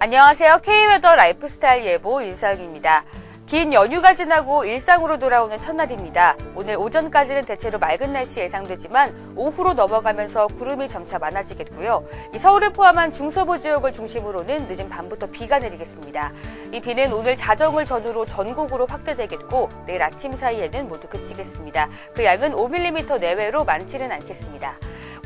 안녕하세요. K웨더 라이프스타일 예보 윤서영입니다. 긴 연휴가 지나고 일상으로 돌아오는 첫날입니다. 오늘 오전까지는 대체로 맑은 날씨 예상되지만 오후로 넘어가면서 구름이 점차 많아지겠고요. 이 서울을 포함한 중서부 지역을 중심으로는 늦은 밤부터 비가 내리겠습니다. 이 비는 오늘 자정을 전후로 전국으로 확대되겠고 내일 아침 사이에는 모두 그치겠습니다. 그 양은 5mm 내외로 많지는 않겠습니다.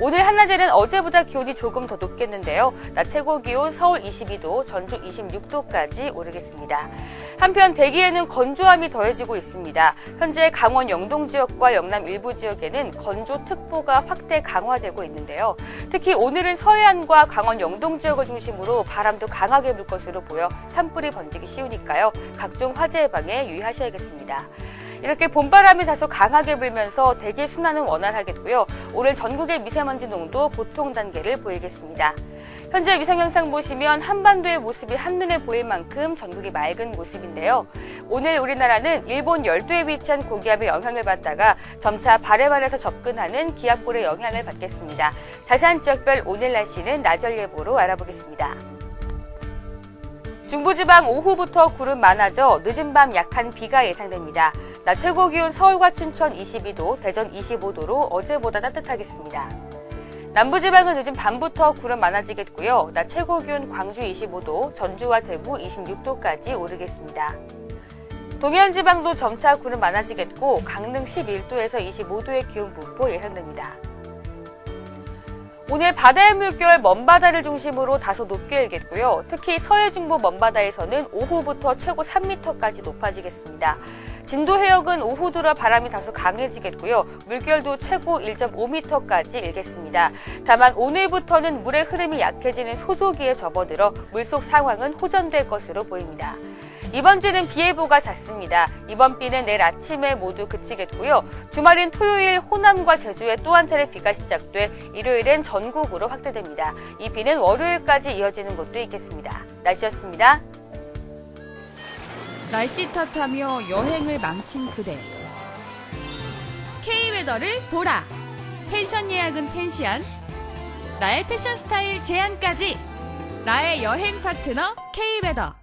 오늘 한낮에는 어제보다 기온이 조금 더 높겠는데요. 낮 최고 기온 서울 22도, 전주 26도까지 오르겠습니다. 한편 대기에는 건조함이 더해지고 있습니다. 현재 강원 영동 지역과 영남 일부 지역에는 건조특보가 확대 강화되고 있는데요. 특히 오늘은 서해안과 강원 영동 지역을 중심으로 바람도 강하게 불 것으로 보여 산불이 번지기 쉬우니까요. 각종 화재 예방에 유의하셔야겠습니다. 이렇게 봄바람이 다소 강하게 불면서 대기 순환은 원활하겠고요. 오늘 전국의 미세먼지 농도 보통 단계를 보이겠습니다. 현재 위상 영상 보시면 한반도의 모습이 한눈에 보일 만큼 전국이 맑은 모습인데요. 오늘 우리나라는 일본 열도에 위치한 고기압의 영향을 받다가 점차 발해발에서 접근하는 기압골의 영향을 받겠습니다. 자세한 지역별 오늘 날씨는 나절 예보로 알아보겠습니다. 중부지방 오후부터 구름 많아져 늦은 밤 약한 비가 예상됩니다. 낮 최고 기온 서울과 춘천 22도, 대전 25도로 어제보다 따뜻하겠습니다. 남부지방은 늦은 밤부터 구름 많아지겠고요. 낮 최고 기온 광주 25도, 전주와 대구 26도까지 오르겠습니다. 동해안 지방도 점차 구름 많아지겠고 강릉 11도에서 25도의 기온 분포 예상됩니다. 오늘 바다의 물결 먼바다를 중심으로 다소 높게 일겠고요. 특히 서해 중부 먼바다에서는 오후부터 최고 3m까지 높아지겠습니다. 진도 해역은 오후 들어 바람이 다소 강해지겠고요. 물결도 최고 1.5m까지 일겠습니다. 다만 오늘부터는 물의 흐름이 약해지는 소조기에 접어들어 물속 상황은 호전될 것으로 보입니다. 이번 주는 비 예보가 잦습니다. 이번 비는 내일 아침에 모두 그치겠고요. 주말인 토요일 호남과 제주에 또 한 차례 비가 시작돼 일요일엔 전국으로 확대됩니다. 이 비는 월요일까지 이어지는 곳도 있겠습니다. 날씨였습니다. 날씨 탓하며 여행을 망친 그대. K웨더를 보라. 펜션 예약은 펜시안. 나의 패션 스타일 제안까지. 나의 여행 파트너 K웨더.